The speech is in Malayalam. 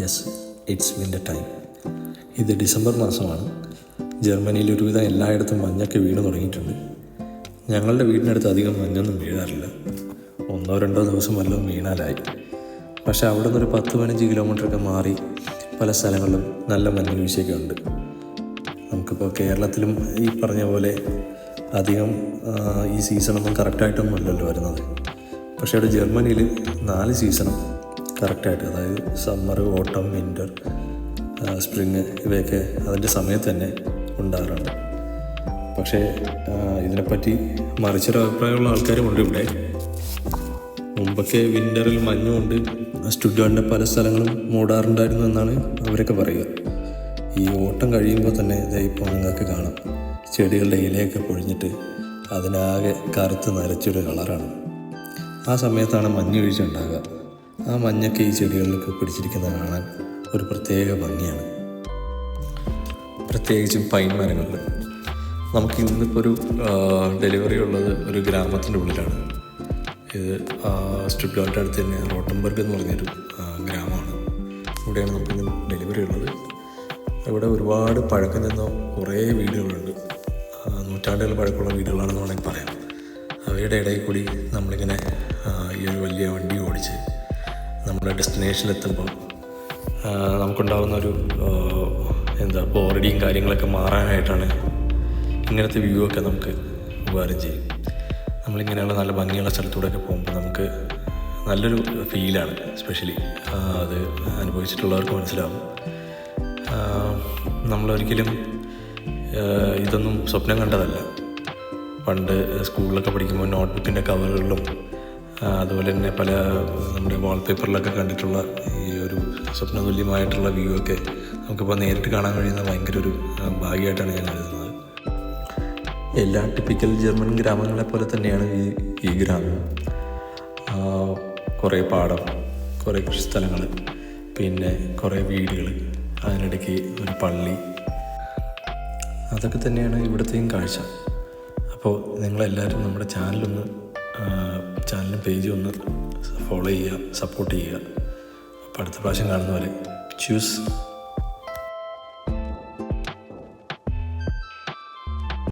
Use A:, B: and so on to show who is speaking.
A: യെസ് ഇറ്റ്സ് വിന്റർ ടൈം ഇത് ഡിസംബർ മാസമാണ്. ജർമ്മനിയിൽ ഒരുവിധം എല്ലായിടത്തും മഞ്ഞൊക്കെ വീണ് തുടങ്ങിയിട്ടുണ്ട്. ഞങ്ങളുടെ വീടിനടുത്ത് അധികം മഞ്ഞൊന്നും വീഴാറില്ല. ഒന്നോ രണ്ടോ ദിവസം വല്ലതും വീണാലായി. പക്ഷെ അവിടെ നിന്നൊരു പത്ത് പതിനഞ്ച് കിലോമീറ്ററൊക്കെ മാറി പല സ്ഥലങ്ങളിലും നല്ല മഞ്ഞ് വീഴ്ചയൊക്കെ ഉണ്ട് നമുക്കിപ്പോൾ കേരളത്തിലും ഈ പറഞ്ഞ പോലെ അധികം ഈ സീസണൊന്നും കറക്റ്റായിട്ടൊന്നും അല്ലല്ലോ വരുന്നത്. പക്ഷേ അവിടെ ജർമ്മനിയിൽ നാല് സീസണും കറക്റ്റായിട്ട് അതായത് സമ്മർ ഓട്ടം വിന്റർ സ്പ്രിങ് ഇവയൊക്കെ അതിന്റെ സമയത്ത് തന്നെ ഉണ്ടാകാറുണ്ട്. പക്ഷേ ഇതിനെപ്പറ്റി മറിച്ചൊരു അഭിപ്രായമുള്ള ആൾക്കാരുമുണ്ട് ഇവിടെ. മുമ്പൊക്കെ വിന്ററിൽ മഞ്ഞുകൊണ്ട് സ്റ്റുഡിയോന്റെ പല സ്ഥലങ്ങളും മൂടാറുണ്ടായിരുന്നു എന്നാണ് അവരൊക്കെ പറയുക. ഈ ഓട്ടം കഴിയുമ്പോൾ തന്നെ ഇപ്പോൾ നിങ്ങൾക്ക് കാണാം. ചെടികളുടെ ഇലയൊക്കെ പൊഴിഞ്ഞിട്ട് അതിനാകെ കറുത്ത് നരച്ചൊരു കളറാണ്. ആ സമയത്താണ് മഞ്ഞ് വീഴ്ച ഉണ്ടാകുക. ആ മഞ്ഞൊക്കെ ഈ ചെടികളിലൊക്കെ പിടിച്ചിരിക്കുന്നത് കാണാൻ ഒരു പ്രത്യേക ഭംഗിയാണ്. പ്രത്യേകിച്ചും പൈൻ മരങ്ങളിൽ. നമുക്ക് ഇന്നിപ്പോൾ ഒരു ഡെലിവറി ഉള്ളത് ഒരു ഗ്രാമത്തിന്റെ ഉള്ളിലാണ്. ഇത് സ്റ്റുഡ്ഗാർട്ടിന്റെ അടുത്ത് തന്നെ റോട്ടംബർഗ് എന്ന് പറഞ്ഞൊരു ഗ്രാമമാണ്. ഇവിടെയാണ് നമുക്ക് ഡെലിവറി ഉള്ളത്. ഇവിടെ ഒരുപാട് പഴക്കം ചെന്ന കുറേ വീടുകളുണ്ട്. നൂറ്റാണ്ടുകൾ പഴക്കമുള്ള വീടുകളാണെന്ന് വേണമെങ്കിൽ പറയാം. അവയുടെ ഇടയിൽ കൂടി നമ്മളിങ്ങനെ ഈ ഒരു വലിയ വണ്ടി ഓടിച്ച് നമ്മുടെ ഡെസ്റ്റിനേഷനിലെത്തുമ്പോൾ നമുക്കുണ്ടാകുന്ന ഒരു എന്താ ബോറടിയും കാര്യങ്ങളൊക്കെ മാറാനായിട്ടാണ് ഇങ്ങനത്തെ വ്യൂ ഒക്കെ നമുക്ക് ഉപകാരം ചെയ്യും. നമ്മളിങ്ങനെയുള്ള നല്ല ഭംഗിയുള്ള സ്ഥലത്തൂടെയൊക്കെ പോകുമ്പോൾ നമുക്ക് നല്ലൊരു ഫീലാണ് സ്പെഷ്യലി അത് അനുഭവിച്ചിട്ടുള്ളവർക്ക് മനസ്സിലാവും. നമ്മളൊരിക്കലും ഇതൊന്നും സ്വപ്നം കണ്ടതല്ല. പണ്ട് സ്കൂളിലൊക്കെ പഠിക്കുമ്പോൾ നോട്ട്ബുക്കിന്റെ കവറുകളിലും അതുപോലെ തന്നെ പല നമ്മുടെ വാൾപേപ്പറിലൊക്കെ കണ്ടിട്ടുള്ള ഈ ഒരു സ്വപ്നതുല്യമായിട്ടുള്ള വ്യൂ ഒക്കെ നമുക്കിപ്പോൾ നേരിട്ട് കാണാൻ കഴിയുന്ന ഭയങ്കര ഒരു ഭാഗ്യമായിട്ടാണ് ഞാൻ കരുതുന്നത്. എല്ലാ ടിപ്പിക്കൽ ജർമ്മൻ ഗ്രാമങ്ങളെ പോലെ തന്നെയാണ് ഈ ഈ ഗ്രാമം. കുറേ പാടം കുറേ കൃഷിസ്ഥലങ്ങൾ പിന്നെ കുറേ വീടുകൾ അതിനിടയ്ക്ക് ഒരു പള്ളി. അതൊക്കെ തന്നെയാണ് ഇവിടുത്തെയും കാഴ്ച. അപ്പോൾ നിങ്ങളെല്ലാവരും നമ്മുടെ ചാനലൊന്ന് ചാനലും പേജും ഒന്ന് ഫോളോ ചെയ്യുക സപ്പോർട്ട് ചെയ്യുക. അപ്പോൾ അടുത്ത പ്രാവശ്യം കാണുന്നവരെ ചൂസ്